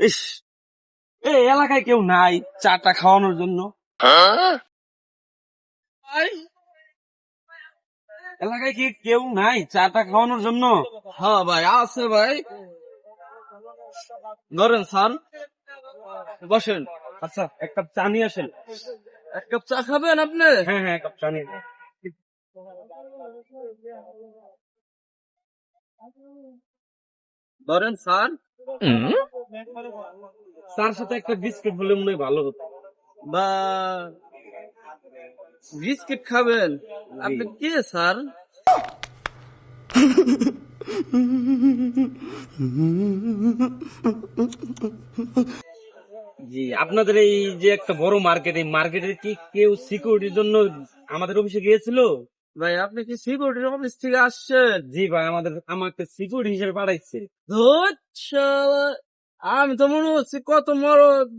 ইস এই এলাকায় কেউ নাই চাটা খাওয়ানোর জন্য। এলাকায় কি কেউ নাই চাটা খাওয়ানোর জন্য? হ্যাঁ ভাই আছে ভাই। ধরেন স্যার। বসেন। আচ্ছা এক কাপ চা নিয়ে আসেন। এক কাপ চা খাবেন আপনি? হ্যাঁ হ্যাঁ এক কাপ চা নিয়ে। ধরেন স্যার। তার সাথে একটা বিস্কিট হলে মনে হয় ভালো হতো। বা বিস্কিট খাবেন? আপনি কে স্যার? জি আপনাদের এই যে একটা বড় মার্কেট এই মার্কেটে কি কেউ সিকিউরিটির জন্য আমাদের অফিসে গিয়েছিল? ভাই আপনি কি সিকিউরিটির অফিস থেকে আসছেন? জি ভাই আমাদের আমাকে সিকিউরিটি হিসেবে পাঠাইছে। শালা, আমি তো মনে হচ্ছে কত মরদ।